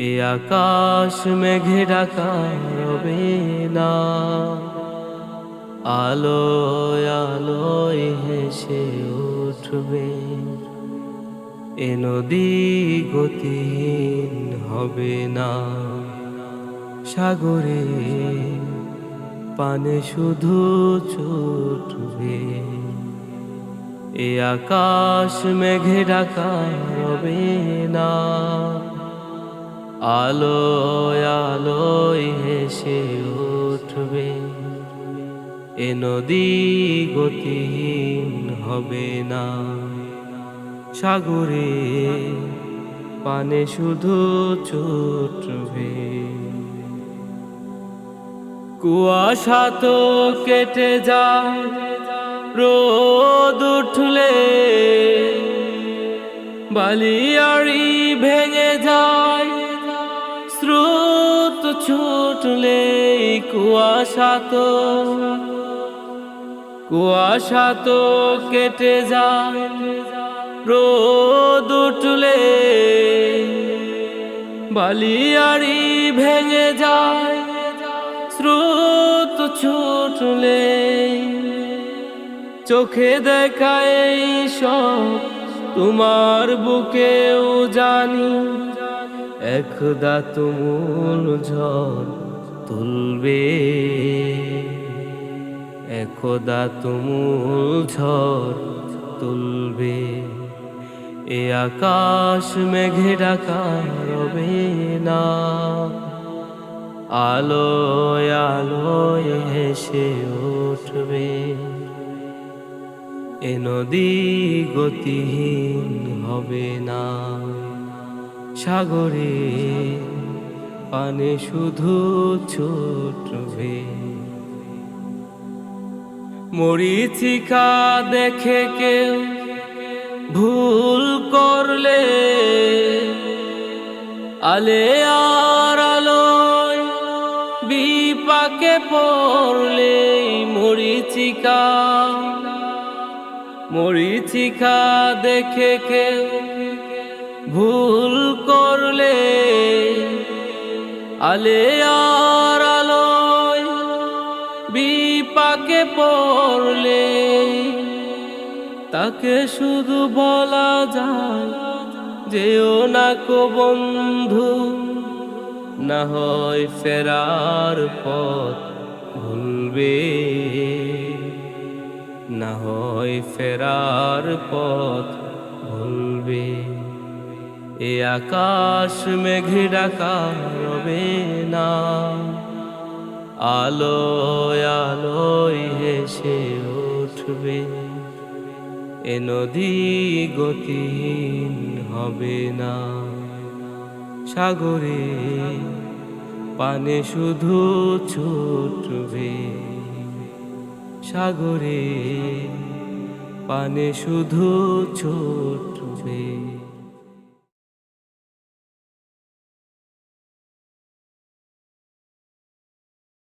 এ আকাশ মেঘে ঢাকা রবে না। আলোয় আলোয় হেসে উঠবে। এ নদী গতিহীন হবে না। সাগরে পানে শুধু ছুটবে। এ আকাশ মেঘে ঢাকা রবে না। আলোয় আলোয় হেসে উঠবে। এ নদী গতিহীন হবে না। সাগরে পানে শুধু ছুটবে। কুয়াশা তো কেটে যায়, রোদ উঠলে বালিয়াড়ি ভেঙে যায়। ছুটলে কুয়াশা তো কুয়াশা তো কেটে যায়, রোদ উঠলে বালিয়াড়ি ভেঙে যায়, স্রোত ছুটলে চোখে দেখায় সব তোমার বুকেও জানি। একদা তুমুল ঝড় তুলবে। একদা তুমুল ঝড় তুলবে। এ আকাশ মেঘে ঢাকা রবে না। আলোয় আলোয় হেসে উঠবে। এ নদী গতিহীন হবে না। সাগরে, পানে শুধু ছুটবে মরিচিকা দেখে কেউ ভুল করলে, আলে আর আলোয় বিপাকে পড়লে মরিচিকা। মরিচিকা দেখে কেউ ভুল করলে আলে আর বিপাকে পড়লে তাকে শুধু বলা যায় যেও না কো বন্ধু, না হয় ফেরার পথ ভুলবে। না হয় ফেরার পথ ভুলবে। এ আকাশ মেঘে ডাকা রবে না। আলোয় আলোয় হেসে উঠবে। এ নদী গতিহীন হবে না। সাগরে পানে শুধু ছুটবে। সাগরে পানে শুধু ছুটবে।